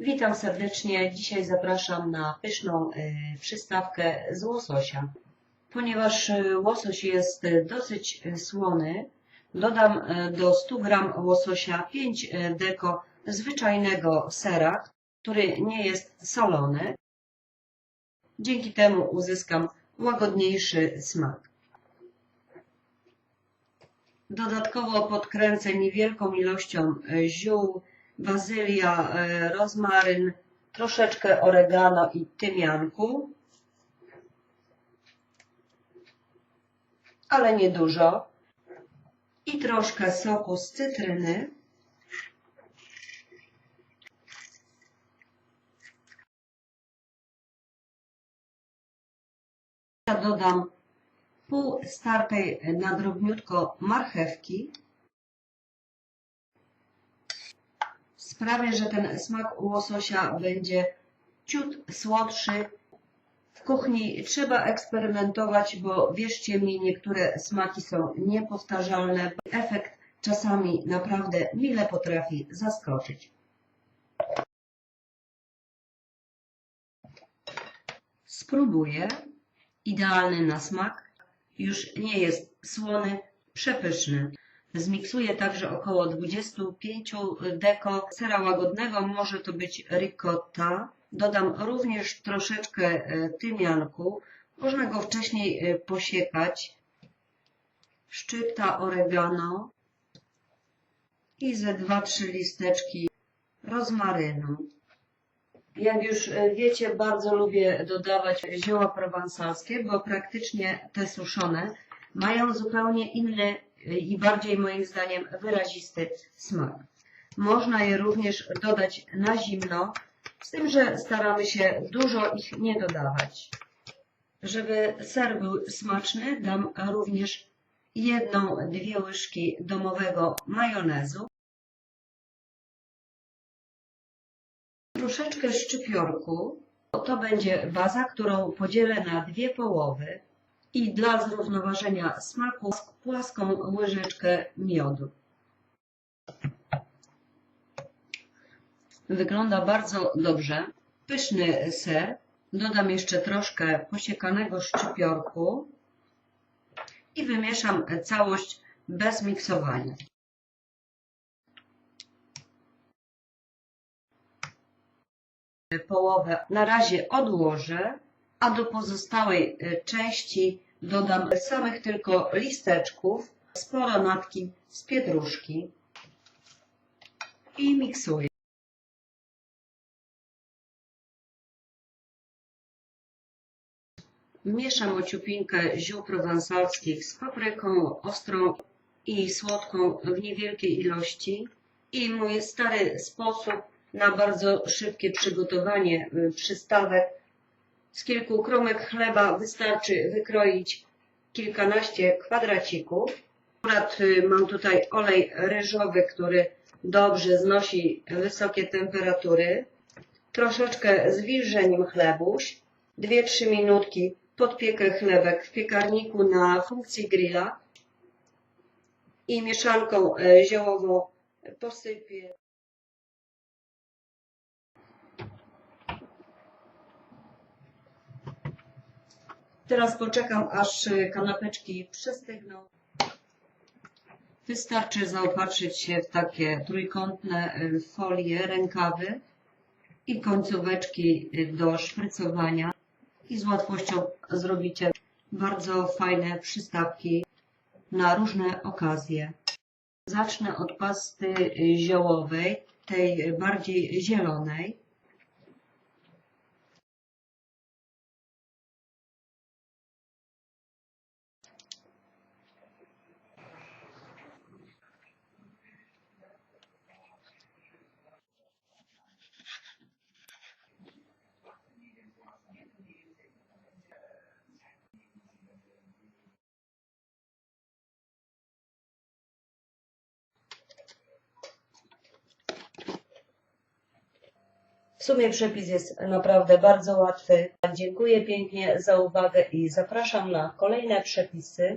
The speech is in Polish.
Witam serdecznie. Dzisiaj zapraszam na pyszną y, przystawkę z łososia. Ponieważ y, łosoś jest y, dosyć słony, dodam do 100 g łososia 5 y, deko zwyczajnego sera, który nie jest solony. Dzięki temu uzyskam łagodniejszy smak. Dodatkowo podkręcę niewielką ilością e, ziół, bazylia, e, rozmaryn, troszeczkę oregano i tymianku, ale niedużo. I troszkę soku z cytryny. Dodam pół startej na drobniutko marchewki. Sprawię, że ten smak łososia będzie ciut słodszy. W kuchni trzeba eksperymentować, bo wierzcie mi, niektóre smaki są niepowtarzalne. Efekt czasami naprawdę mile potrafi zaskoczyć. Spróbuję. Idealny na smak. Już nie jest słony, przepyszny. Zmiksuję także około 25 deko sera łagodnego, może to być ricotta. Dodam również troszeczkę e, tymianku. Można go wcześniej e, posiekać. Szczypta oregano i ze 2-3 listeczki rozmarynu. Jak już e, wiecie, bardzo lubię dodawać zioła prowansalskie, bo praktycznie te suszone mają zupełnie inny i bardziej moim zdaniem wyrazisty smak. Można je również dodać na zimno, z tym, że staramy się dużo ich nie dodawać. Żeby ser był smaczny, dam również jedną, dwie łyżki domowego majonezu. troszeczkę szczypiorku. To będzie baza, którą podzielę na dwie połowy i dla zrównoważenia smaku płaską łyżeczkę miodu. Wygląda bardzo dobrze. Pyszny ser. Dodam jeszcze troszkę posiekanego szczypiorku i wymieszam całość bez miksowania. połowę na razie odłożę, a do pozostałej y, części dodam samych tylko listeczków, sporo natki z pietruszki i miksuję. Mieszam ociupinkę ziół prowansalskich z papryką ostrą i słodką w niewielkiej ilości i mój stary sposób na bardzo szybkie przygotowanie y, przystawek. Z kilku kromek chleba wystarczy wykroić kilkanaście kwadracików. Akurat y, mam tutaj olej ryżowy, który dobrze znosi wysokie temperatury. Troszeczkę zwilżeniem chlebuś. 2-3 minutki podpiekę chlebek w piekarniku na funkcji grilla i mieszanką y, ziołową posypię. Teraz poczekam, aż y, kanapeczki przestygną. Wystarczy zaopatrzyć się w takie trójkątne y, folie, rękawy i końcóweczki y, do szprycowania i z łatwością zrobicie bardzo fajne przystawki na różne okazje. Zacznę od pasty ziołowej, tej bardziej zielonej. Sumie przepis jest naprawdę bardzo łatwy. Dziękuję pięknie za uwagę i zapraszam na kolejne przepisy.